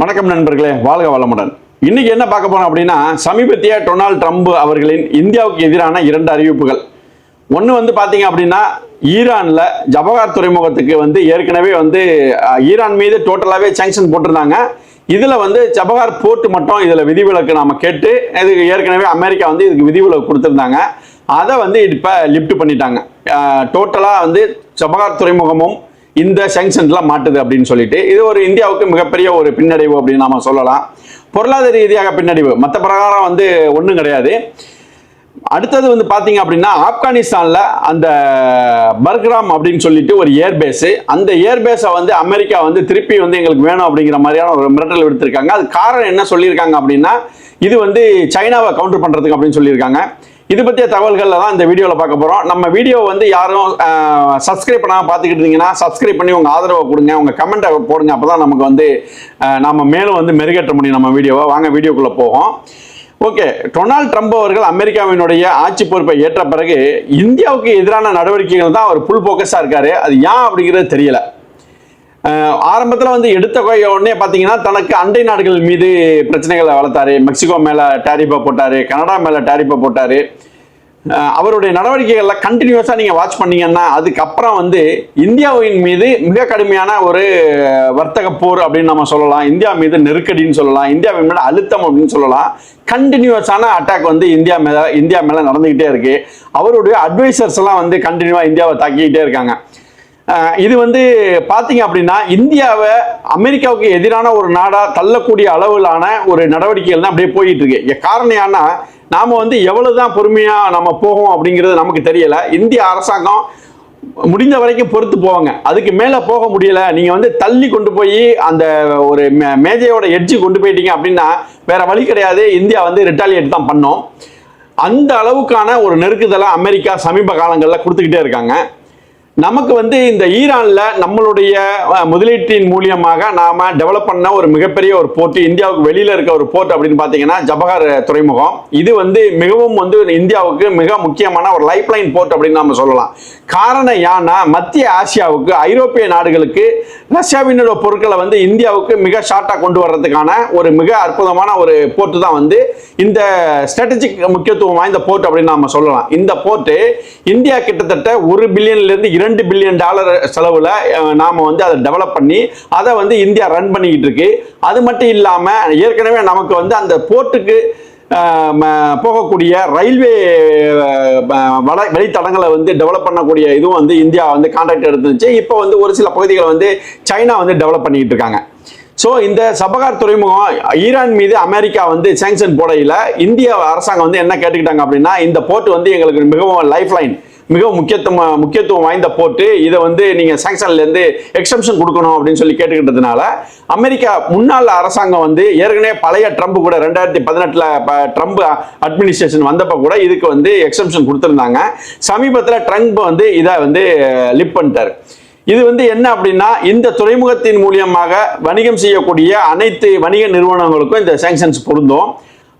வணக்கம் நண்பர்களே வாழ்க வளமுடன். இன்னைக்கு என்ன பார்க்க போறோம் அப்படின்னா சமீபத்திய டொனால்ட் ட்ரம்ப் அவர்களின் இந்தியாவுக்கு எதிரான இரண்டு அறிவிப்புகள். ஒன்று வந்து பார்த்தீங்க அப்படின்னா ஈரானில் ஜபகார் துறைமுகத்துக்கு வந்து ஏற்கனவே வந்து ஈரான் மீது டோட்டலாகவே சேங்ஷன் போட்டிருந்தாங்க. இதில் வந்து ஜபகார் போர்ட் மட்டும் இதில் விதிவிலக்கு நாம் கேட்டு இதுக்கு ஏற்கனவே அமெரிக்கா வந்து இதுக்கு விதிவிலக்கு கொடுத்துருந்தாங்க. அதை வந்து இப்போ லிஃப்ட் பண்ணிட்டாங்க. டோட்டலாக வந்து ஜபகார் துறைமுகமும் இந்த சாங்ஷன்ல மாட்டுது அப்படின்னு சொல்லிட்டு இது ஒரு இந்தியாவுக்கு மிகப்பெரிய ஒரு பின்னடைவு அப்படின்னு நாம சொல்லலாம். பொருளாதார ரீதியாக பின்னடைவு. மற்ற பிரகாரம் வந்து ஒன்றும் கிடையாது. அடுத்தது வந்து பார்த்தீங்க அப்படின்னா ஆப்கானிஸ்தானில் அந்த பர்க்ராம் அப்படின்னு சொல்லிட்டு ஒரு ஏர்பேஸு அந்த ஏர்பேஸை வந்து அமெரிக்கா வந்து திருப்பி வந்து எங்களுக்கு வேணும் அப்படிங்கிற மாதிரியான ஒரு மிரட்டல் விடுத்திருக்காங்க. அது காரணம் என்ன சொல்லியிருக்காங்க அப்படின்னா இது வந்து சைனாவை கவுண்டர் பண்ணுறதுக்கு அப்படின்னு சொல்லியிருக்காங்க. இது பற்றிய தகவல்களில் தான் இந்த வீடியோவில் பார்க்க போகிறோம் நம்ம வீடியோ வந்து யாரும் சப்ஸ்கிரைப் பண்ணாமல் பார்த்துக்கிட்டு இருந்தீங்கன்னா சப்ஸ்கிரைப் பண்ணி உங்கள் ஆதரவை கொடுங்க. உங்கள் கமெண்ட்டை போடுங்க. அப்போ தான் நமக்கு வந்து நம்ம மேலும் வந்து மெருகேற்ற முடியும் நம்ம வீடியோவை. வாங்க வீடியோக்குள்ளே போவோம். ஓகே. டொனால்ட் ட்ரம்ப் அவர்கள் அமெரிக்காவினுடைய ஆட்சி பொறுப்பை ஏற்ற பிறகு இந்தியாவுக்கு எதிரான நடவடிக்கைகள் தான் அவர் ஃபுல் ஃபோக்கஸாக இருக்காரு. அது ஏன் அப்படிங்கிறது தெரியல. ஆரம்பத்தில் வந்து எடுத்த கொய் உடனே பார்த்தீங்கன்னா தனக்கு அண்டை நாடுகள் மீது பிரச்சனைகளை வளர்த்தாரு. மெக்சிகோ மேலே டேரிப்பை போட்டாரு கனடா மேலே டேரிப்பை போட்டாரு. அவருடைய நடவடிக்கைகளில் கண்டினியூஸாக நீங்கள் வாட்ச் பண்ணீங்கன்னா அதுக்கப்புறம் வந்து இந்தியாவின் மீது மிக கடுமையான ஒரு வர்த்தக போர் அப்படின்னு நம்ம சொல்லலாம். இந்தியா மீது நெருக்கடின்னு சொல்லலாம். இந்தியாவின் மேலே அழுத்தம் அப்படின்னு சொல்லலாம். கண்டினியூஸான அட்டாக் வந்து இந்தியா மேலே இந்தியா மேலே நடந்துக்கிட்டே இருக்குது அவருடைய அட்வைசர்ஸ் எல்லாம் வந்து கண்டினியூவாக இந்தியாவை தாக்கிக்கிட்டே இருக்காங்க. இது வந்து பார்த்தீங்க அப்படின்னா இந்தியாவை அமெரிக்காவுக்கு எதிரான ஒரு நாடாக தள்ளக்கூடிய அளவிலான ஒரு நடவடிக்கைகள் தான் அப்படியே போயிட்டு இருக்கு காரணம் ஏன்னா நாம் வந்து எவ்வளவுதான் பொறுமையாக நம்ம போகும் அப்படிங்கிறது நமக்கு தெரியலை. இந்திய அரசாங்கம் முடிந்த வரைக்கும் பொறுத்து போவாங்க. அதுக்கு மேலே போக முடியல. நீங்கள் வந்து தள்ளி கொண்டு போய் அந்த ஒரு மே- மேஜையோட எட்ஜு கொண்டு போயிட்டீங்க அப்படின்னா வேற வழி கிடையாது. இந்தியா வந்து ரிட்டாலியேட் தான் பண்ணோம். அந்த அளவுக்கான ஒரு நெருக்குதலை அமெரிக்கா சமீப காலங்களில் கொடுத்துக்கிட்டே இருக்காங்க. நமக்கு வந்து இந்த ஈரானில் நம்மளுடைய முதலீட்டின் மூலியமாக நாம் டெவலப் பண்ண ஒரு மிகப்பெரிய ஒரு போர்ட் இந்தியாவுக்கு வெளியில் இருக்க ஒரு போர்ட் அப்படின்னு பார்த்தீங்கன்னா ஜபஹார் துறைமுகம். இது வந்து மிகவும் வந்து இந்தியாவுக்கு மிக முக்கியமான ஒரு லைஃப் லைன் போர்ட் அப்படின்னு நம்ம சொல்லலாம். காரணம் ஏன்னா மத்திய ஆசியாவுக்கு ஐரோப்பிய நாடுகளுக்கு ரஷ்யாவினோட பொருட்களை வந்து இந்தியாவுக்கு மிக ஷார்ட்டாக கொண்டு வர்றதுக்கான ஒரு மிக அற்புதமான ஒரு போர்ட் தான் வந்து இந்த ஸ்ட்ராட்டஜிக் முக்கியத்துவம் வாய்ந்த போர்ட் அப்படின்னு நம்ம சொல்லலாம். இந்த போர்ட்டு இந்தியா கிட்டத்தட்ட ஒரு பில்லியன்லேருந்து இரண்டு இரண்டு பில்லியன் டாலர் செலவில் நாம் வந்து அதை டெவலப் பண்ணி அதை வந்து இந்தியா ரன் பண்ணிக்கிட்டு இருக்கு. அது மட்டும் இல்லாமல் ஏற்கனவே நமக்கு வந்து அந்த போர்ட்டுக்கு ம- போகக்கூடிய ரயில்வே வள வட வழித்தடங்களை வந்து டெவலப் பண்ணக்கூடிய இதுவும் வந்து இந்தியா வந்து கான்ட்ராக்ட் எடுத்துருந்துச்சு. இப்போ வந்து ஒரு சில பகுதிகளை வந்து சைனா வந்து டெவலப் பண்ணிக்கிட்டு இருக்காங்க. ஸோ இந்த சபகார் துறைமுகம் ஈரான் மீது அமெரிக்கா வந்து சேங்ஷன் போடையில் இந்திய அரசாங்கம் வந்து என்ன கேட்டுக்கிட்டாங்க அப்படின்னா இந்த போர்ட் வந்து எங்களுக்கு மிகவும் லைஃப் லைன் மிக முக்கியத்துவம் முக்கியத்துவம் வாய்ந்த போர்ட்டு இதை வந்து நீங்கள் சாங்ஷன்லேருந்து எக்ஸம்ஷன் கொடுக்கணும் அப்படின்னு சொல்லி கேட்டுக்கிட்டதுனால அமெரிக்கா முன்னாள் அரசாங்கம் வந்து ஏற்கனவே பழைய ட்ரம்ப் கூட ரெண்டாயிரத்தி பதினெட்டில் ட்ரம்ப் அட்மினிஸ்ட்ரேஷன் வந்தப்போ கூட இதுக்கு வந்து எக்ஸம்ஷன் கொடுத்துருந்தாங்க. சமீபத்தில் ட்ரம்ப் வந்து இதை வந்து லிப் பண்ணிட்டார். இது வந்து என்ன அப்படின்னா இந்த துறைமுகத்தின் மூலியமாக வணிகம் செய்யக்கூடிய அனைத்து வணிக நிறுவனங்களுக்கும் இந்த சேங்ஷன்ஸ் பொருந்தும்.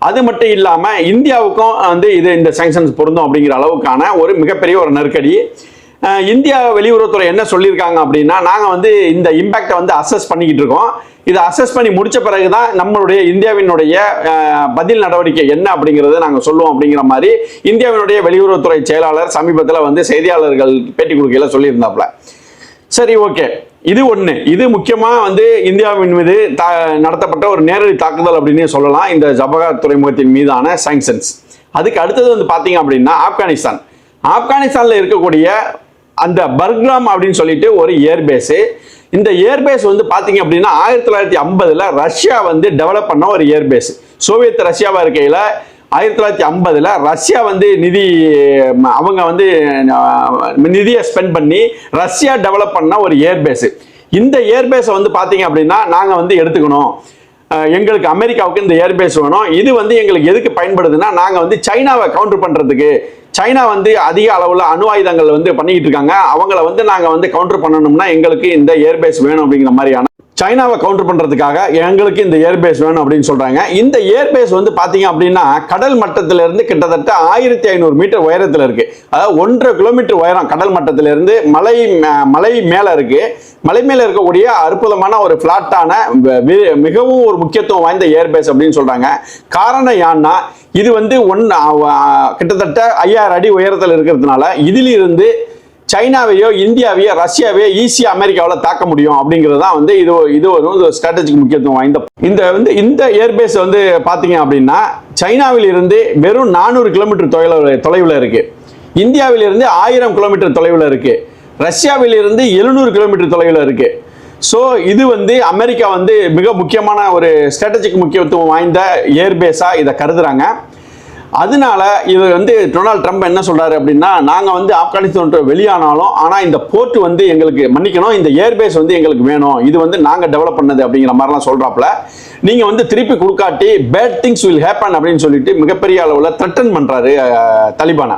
அது மட்டும் இல்லாமல் இந்தியாவுக்கும் வந்து இது இந்த சேங்ஷன்ஸ் பொருந்தும் அப்படிங்கிற அளவுக்கான ஒரு மிகப்பெரிய ஒரு நெருக்கடி. இந்தியா வெளியுறவுத்துறை என்ன சொல்லியிருக்காங்க அப்படின்னா நாங்கள் வந்து இந்த இம்பேக்டை வந்து அசஸ் பண்ணிக்கிட்டு இருக்கோம். இதை அசஸ் பண்ணி முடித்த பிறகு தான் நம்மளுடைய இந்தியாவினுடைய பதில் நடவடிக்கை என்ன அப்படிங்கிறத நாங்கள் சொல்லுவோம் அப்படிங்கிற மாதிரி இந்தியாவினுடைய வெளியுறவுத்துறை செயலாளர் சமீபத்தில் வந்து செய்தியாளர்கள் பேட்டி கொடுக்கையில் சொல்லியிருந்தாப்புல. சரி ஓகே. இது ஒன்று இது முக்கியமாக வந்து இந்தியாவின் மீது தா நடத்தப்பட்ட ஒரு நேரடி தாக்குதல் அப்படின்னு சொல்லலாம். இந்த ஜபகார் துறைமுகத்தின் மீதான சாங்ஷன்ஸ் அதுக்கு அடுத்தது வந்து பார்த்தீங்க அப்படின்னா ஆப்கானிஸ்தான். ஆப்கானிஸ்தானில் இருக்கக்கூடிய அந்த பர்க்ராம் அப்படின்னு சொல்லிட்டு ஒரு ஏர்பேஸு இந்த ஏர்பேஸ் வந்து பார்த்தீங்க அப்படின்னா ஆயிரத்தி தொள்ளாயிரத்தி ஐம்பதில் ரஷ்யா வந்து டெவலப் பண்ண ஒரு ஏர்பேஸ் சோவியத் ரஷ்யாவாக இருக்கையில் ஆயிரத்தி தொள்ளாயிரத்தி ஐம்பதில் ரஷ்யா வந்து நிதி அவங்க வந்து நிதியை ஸ்பெண்ட் பண்ணி ரஷ்யா டெவலப் பண்ண ஒரு ஏர்பேஸ் இந்த ஏர்பேஸை வந்து பார்த்தீங்க அப்படின்னா நாங்கள் வந்து எடுத்துக்கணும். எங்களுக்கு அமெரிக்காவுக்கு இந்த ஏர்பேஸ் வேணும். இது வந்து எங்களுக்கு எதுக்கு பயன்படுதுன்னா நாங்கள் வந்து சைனாவை கவுண்டர் பண்ணுறதுக்கு சைனா வந்து அதிக அளவில் அணு ஆயுதங்கள் வந்து பண்ணிக்கிட்டு இருக்காங்க. அவங்கள வந்து நாங்கள் வந்து கவுண்டர் பண்ணணும்னா எங்களுக்கு இந்த ஏர்பேஸ் வேணும் அப்படிங்கிற மாதிரியான சைனாவை கவுண்டர் பண்ணுறதுக்காக எங்களுக்கு இந்த ஏர்பேஸ் வேணும் அப்படின்னு சொல்கிறாங்க இந்த ஏர்பேஸ் வந்து பார்த்தீங்க அப்படின்னா கடல் மட்டத்திலிருந்து கிட்டத்தட்ட ஆயிரத்தி ஐநூறு மீட்டர் உயரத்தில் இருக்குது அதாவது ஒன்றரை கிலோமீட்டர் உயரம் கடல் மட்டத்திலிருந்து மலை மலை மேலே இருக்குது மலை மேலே இருக்கக்கூடிய அற்புதமான ஒரு ஃப்ளாட்டான மிகவும் ஒரு முக்கியத்துவம் வாய்ந்த ஏர்பேஸ் அப்படின்னு சொல்கிறாங்க காரணம் ஏன்னா இது வந்து ஒன் கிட்டத்தட்ட ஐயாயிரம் அடி உயரத்தில் இருக்கிறதுனால இதிலிருந்து சைனாவையோ இந்தியாவையோ ரஷ்யாவையோ ஈஸியாக அமெரிக்காவில் தாக்க முடியும் அப்படிங்கிறது தான் வந்து இது இது ஒரு ஸ்ட்ராட்டஜிக் முக்கியத்துவம் வாய்ந்த இந்த வந்து இந்த ஏர்பேஸ் வந்து பார்த்தீங்க அப்படின்னா சைனாவில் இருந்து வெறும் நானூறு கிலோமீட்டர் தொலைவில் தொலைவில் இருக்கு. இந்தியாவில் இருந்து ஆயிரம் கிலோமீட்டர் தொலைவில் இருக்கு. ரஷ்யாவில் இருந்து எழுநூறு கிலோமீட்டர் தொலைவில் இருக்கு. ஸோ இது வந்து அமெரிக்கா வந்து மிக முக்கியமான ஒரு ஸ்ட்ராட்டஜிக் முக்கியத்துவம் வாய்ந்த ஏர்பேஸாக இதை கருதுறாங்க. அதனால இது வந்து டொனால்ட் ட்ரம்ப் என்ன சொல்றாரு அப்படின்னா நாங்கள் வந்து ஆப்கானிஸ்தான் வெளியானாலும் ஆனால் இந்த போர்ட் வந்து எங்களுக்கு மன்னிக்கணும் இந்த ஏர்பேஸ் வந்து எங்களுக்கு வேணும் இது வந்து நாங்கள் டெவலப் பண்ணது அப்படிங்கிற மாதிரிலாம் சொல்றாப்ல நீங்க வந்து திருப்பி கொடுக்காட்டி பேட் திங்ஸ் வில் ஹேப்பன் அப்படின்னு சொல்லிட்டு மிகப்பெரிய அளவில் த்ரெட்டன் பண்றாரு தலிபானா தலிபானை.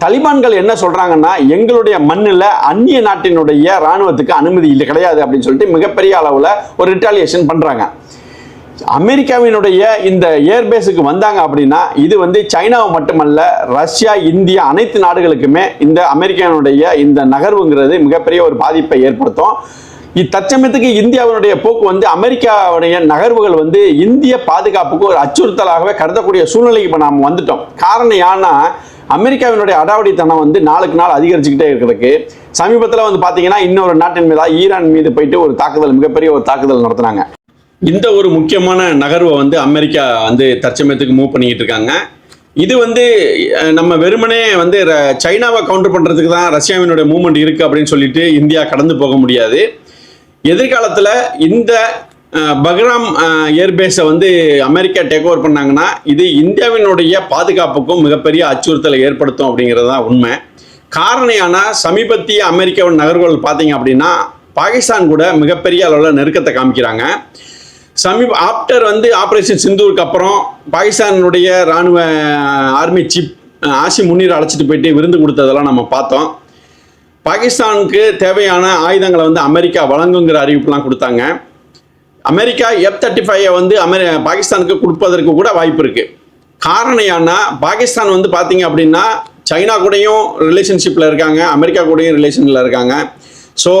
தலிபான்கள் என்ன சொல்றாங்கன்னா எங்களுடைய மண்ணில் அந்நிய நாட்டினுடைய ராணுவத்துக்கு அனுமதி இல்லை கிடையாது அப்படின்னு சொல்லிட்டு மிகப்பெரிய அளவில் ஒரு ரிட்டாலியேஷன் பண்றாங்க. அமெரிக்காவினுடைய இந்த ஏர்பேஸுக்கு வந்தாங்க அப்படின்னா இது வந்து சைனாவை மட்டுமல்ல ரஷ்யா இந்தியா அனைத்து நாடுகளுக்குமே இந்த அமெரிக்காவினுடைய இந்த நகர்வுங்கிறது மிகப்பெரிய ஒரு பாதிப்பை ஏற்படுத்தும். இத்தச்சமயத்துக்கு இந்தியாவினுடைய போக்கு வந்து அமெரிக்காவுடைய நகர்வுகள் வந்து இந்திய பாதுகாப்புக்கு ஒரு அச்சுறுத்தலாகவே கருதக்கூடிய சூழ்நிலைக்கு இப்போ நாம் வந்துட்டோம். காரணம் ஏன்னா அமெரிக்காவினுடைய அடாவடித்தனம் வந்து நாளுக்கு நாள் அதிகரிச்சுக்கிட்டே இருக்கிறதுக்கு சமீபத்தில் வந்து பார்த்தீங்கன்னா இன்னொரு நாட்டின் மீதாக ஈரான் மீது போயிட்டு ஒரு தாக்குதல் மிகப்பெரிய ஒரு தாக்குதல் நடத்துனாங்க. இந்த ஒரு முக்கியமான நகர்வை வந்து அமெரிக்கா வந்து தற்சமயத்துக்கு மூவ் பண்ணிக்கிட்டு இருக்காங்க. இது வந்து நம்ம வெறுமனே வந்து ர- சைனாவை கவுண்டர் பண்ணுறதுக்கு தான் ரஷ்யாவினுடைய மூவ்மெண்ட் இருக்குது அப்படின்னு சொல்லிட்டு இந்தியா கடந்து போக முடியாது. எதிர்காலத்தில் இந்த பஹ்ராம் பக்ராம் ஏர்பேஸை வந்து அமெரிக்கா டேக் ஓவர் பண்ணாங்கன்னா இது இந்தியாவினுடைய பாதுகாப்புக்கும் மிகப்பெரிய அச்சுறுத்தலை ஏற்படுத்தும் அப்படிங்கிறது தான் உண்மை. காரணம் சமீபத்திய அமெரிக்காவின் நகர்வுகள் பார்த்தீங்க அப்படின்னா பாகிஸ்தான் கூட மிகப்பெரிய அளவில் நெருக்கத்தை காமிக்கிறாங்க. சமீப ஆப்டர் வந்து ஆப்ரேஷன் சிந்தூருக்கு அப்புறம் பாகிஸ்தானுடைய ராணுவ ஆர்மி சீப் ஆசி முன்னீர் அழைச்சிட்டு போயிட்டு விருந்து கொடுத்ததெல்லாம் நம்ம பார்த்தோம். பாகிஸ்தானுக்கு தேவையான ஆயுதங்களை வந்து அமெரிக்கா வழங்குங்கிற அறிவிப்புலாம் கொடுத்தாங்க. அமெரிக்கா எஃப் தேர்ட்டி ஃபைவை வந்து அமெரி பாகிஸ்தானுக்கு கொடுப்பதற்கு கூட வாய்ப்பு இருக்குது காரணம் ஏன்னா பாகிஸ்தான் வந்து பார்த்தீங்க அப்படின்னா சைனா கூடயும் ரிலேஷன்ஷிப்பில் இருக்காங்க அமெரிக்கா கூடயும் ரிலேஷனில் இருக்காங்க. ஸோ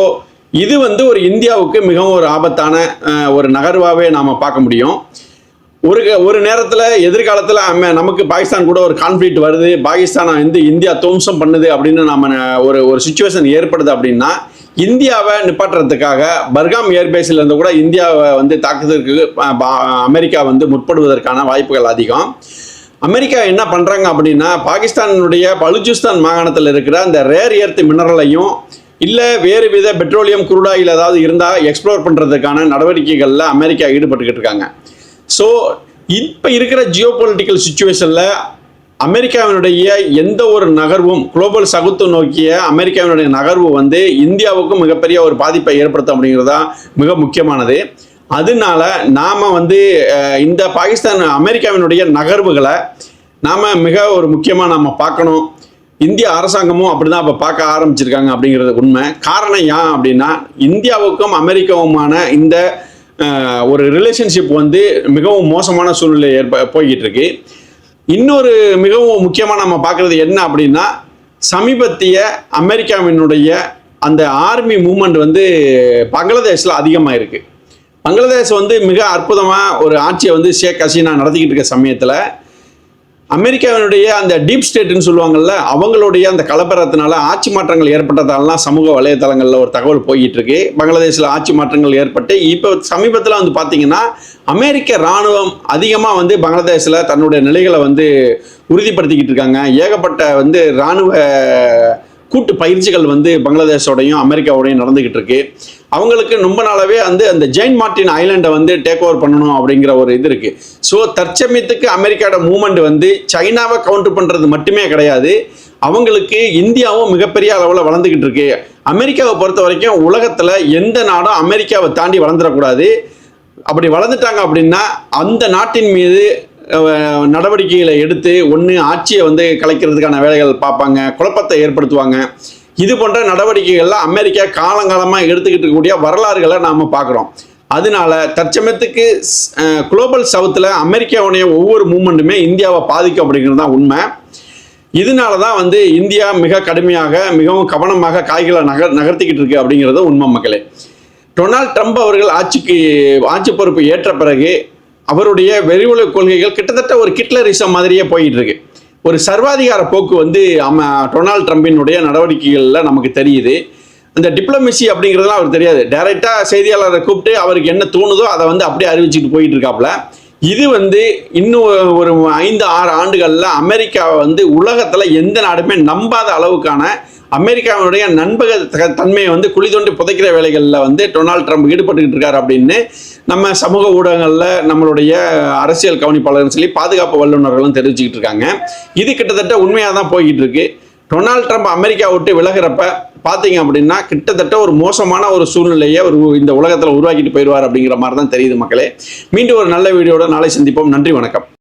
இது வந்து ஒரு இந்தியாவுக்கு மிகவும் ஒரு ஆபத்தான ஒரு நகர்வாகவே நாம் பார்க்க முடியும். ஒரு ஒரு நேரத்தில் எதிர்காலத்தில் நமக்கு பாகிஸ்தான் கூட ஒரு கான்ஃப்ளிக்ட் வருது. பாகிஸ்தானை வந்து இந்தியா துவம்சம் பண்ணுது அப்படின்னு நம்ம ஒரு ஒரு சுச்சுவேஷன் ஏற்படுது அப்படின்னா இந்தியாவை நிப்பாட்டுறதுக்காக பர்காம் ஏர்பேஸில் இருந்து கூட இந்தியாவை வந்து தாக்குதலுக்கு பா- அமெரிக்கா வந்து முற்படுவதற்கான வாய்ப்புகள் அதிகம். அமெரிக்கா என்ன பண்ணுறாங்க அப்படின்னா பாகிஸ்தானுடைய பலுச்சிஸ்தான் மாகாணத்தில் இருக்கிற அந்த ரேர் எர்த் மினரலையும் இல்லை வேறு வித பெட்ரோலியம் குரூடாயில் ஏதாவது இருந்தால் எக்ஸ்ப்ளோர் பண்ணுறதுக்கான நடவடிக்கைகளில் அமெரிக்கா ஈடுபட்டுக்கிட்டு இருக்காங்க. ஸோ இப்போ இருக்கிற ஜியோ பொலிட்டிக்கல் சுச்சுவேஷனில் அமெரிக்காவினுடைய எந்த ஒரு நகர்வும் குளோபல் சகுத்து நோக்கிய அமெரிக்காவினுடைய நகர்வு வந்து இந்தியாவுக்கும் மிகப்பெரிய ஒரு பாதிப்பை ஏற்படுத்தும் அப்படிங்கிறது தான் மிக முக்கியமானது. அதனால நாம் வந்து இந்த பாகிஸ்தான் அமெரிக்காவினுடைய நகர்வுகளை நாம் மிக ஒரு முக்கியமாக நம்ம பார்க்கணும். இந்திய அரசாங்கமும் அப்படிதான் இப்போ பார்க்க ஆரம்பிச்சிருக்காங்க அப்படிங்கிறது உண்மை. காரணம் ஏன் அப்படின்னா இந்தியாவுக்கும் அமெரிக்காவுமான இந்த ஒரு ரிலேஷன்ஷிப் வந்து மிகவும் மோசமான சூழ்நிலை ஏற்ப போய்கிட்டு இருக்கு இன்னொரு மிகவும் முக்கியமாக நம்ம பார்க்குறது என்ன அப்படின்னா சமீபத்திய அமெரிக்காவினுடைய அந்த ஆர்மி மூமெண்ட் வந்து பங்களாதேஷில் அதிகமாக இருக்குது பங்களாதேஷ் வந்து மிக அற்புதமாக ஒரு ஆட்சியை வந்து ஷேக் ஹசீனா நடத்திக்கிட்டு இருக்க சமயத்தில் அமெரிக்காவினுடைய அந்த டீப் ஸ்டேட்னு சொல்லுவாங்கல்ல அவங்களுடைய அந்த கலப்பரத்தினால ஆட்சி மாற்றங்கள் ஏற்பட்டதாலாம் சமூக வலைதளங்களில் ஒரு தகவல் போய்கிட்டு இருக்கு பங்களாதேஷில் ஆட்சி மாற்றங்கள் ஏற்பட்டு இப்போ சமீபத்தில் வந்து பார்த்தீங்கன்னா அமெரிக்க இராணுவம் அதிகமாக வந்து பங்களாதேஷில் தன்னுடைய நிலைகளை வந்து உறுதிப்படுத்திக்கிட்டு இருக்காங்க. ஏகப்பட்ட வந்து இராணுவ கூட்டு பயிற்சிகள் வந்து பங்களாதேஷோடையும் அமெரிக்காவோடையும் நடந்துகிட்டு இருக்கு அவங்களுக்கு ரொம்ப நாளாவே வந்து அந்த ஜெயின் மார்டின் ஐலாண்டை வந்து டேக் ஓவர் பண்ணணும் அப்படிங்கிற ஒரு இது இருக்கு. ஸோ தற்சமயத்துக்கு அமெரிக்காவோட மூமெண்ட் வந்து சைனாவை கவுண்டர் பண்றது மட்டுமே கிடையாது. அவங்களுக்கு இந்தியாவும் மிகப்பெரிய அளவில் வளர்ந்துக்கிட்டு இருக்கு அமெரிக்காவை பொறுத்த வரைக்கும் உலகத்தில் எந்த நாடும் அமெரிக்காவை தாண்டி வளர்ந்துடக்கூடாது. அப்படி வளர்ந்துட்டாங்க அப்படின்னா அந்த நாட்டின் மீது நடவடிக்கைகளை எடுத்து ஒன்று ஆட்சியை வந்து கலைக்கிறதுக்கான வேலைகள் பார்ப்பாங்க குழப்பத்தை ஏற்படுத்துவாங்க. இது போன்ற நடவடிக்கைகள்லாம் அமெரிக்கா காலங்காலமாக எடுத்துக்கிட்டு இருக்கக்கூடிய வரலாறுகளை நாம் பார்க்குறோம். அதனால தற்சமயத்துக்கு குளோபல் சவுத்தில் அமெரிக்காவுடைய ஒவ்வொரு மூமெண்ட்டுமே இந்தியாவை பாதிக்கும் அப்படிங்கிறது தான் உண்மை. இதனால தான் வந்து இந்தியா மிக கடுமையாக மிகவும் கவனமாக காய்களை நகர் நகர்த்திக்கிட்டு இருக்கு அப்படிங்கிறது உண்மை மக்களே. டொனால்ட் ட்ரம்ப் அவர்கள் ஆட்சிக்கு ஆட்சி பொறுப்பு ஏற்ற பிறகு அவருடைய வெறிவுல கொள்கைகள் கிட்டத்தட்ட ஒரு கிட்லரிசம் மாதிரியே போயிட்டு இருக்கு ஒரு சர்வாதிகார போக்கு வந்து அம டொனால்ட் ட்ரம்பினுடைய நடவடிக்கைகளில் நமக்கு தெரியுது. அந்த டிப்ளமசி அப்படிங்கிறதுலாம் அவர் தெரியாது. டைரெக்டாக செய்தியாளரை கூப்பிட்டு அவருக்கு என்ன தோணுதோ அதை வந்து அப்படியே அறிவிச்சுட்டு போயிட்டு இருக்காப்புல இது வந்து இன்னும் ஒரு ஐந்து ஆறு ஆண்டுகளில் அமெரிக்காவை வந்து உலகத்தில் எந்த நாடுமே நம்பாத அளவுக்கான அமெரிக்காவினுடைய நண்பக தன்மையை வந்து குழி தோண்டி புதைக்கிற வேலைகளில் வந்து டொனால்ட் ட்ரம்ப் ஈடுபட்டுக்கிட்டு இருக்காரு அப்படின்னு நம்ம சமூக ஊடகங்களில் நம்மளுடைய அரசியல் கவனிப்பாளர்னு சொல்லி பாதுகாப்பு வல்லுநர்களும் தெரிவிச்சுக்கிட்டு இருக்காங்க. இது கிட்டத்தட்ட உண்மையாக தான் போய்கிட்டு இருக்கு. டொனால்ட் ட்ரம்ப் அமெரிக்கா விட்டு விலகிறப்ப பார்த்தீங்க அப்படின்னா கிட்டத்தட்ட ஒரு மோசமான ஒரு சூழ்நிலையை ஒரு இந்த உலகத்தில் உருவாக்கிட்டு போயிடுவார் அப்படிங்கிற மாதிரி தான் தெரியுது மக்களே. மீண்டும் ஒரு நல்ல வீடியோட நாளை சந்திப்போம். நன்றி வணக்கம்.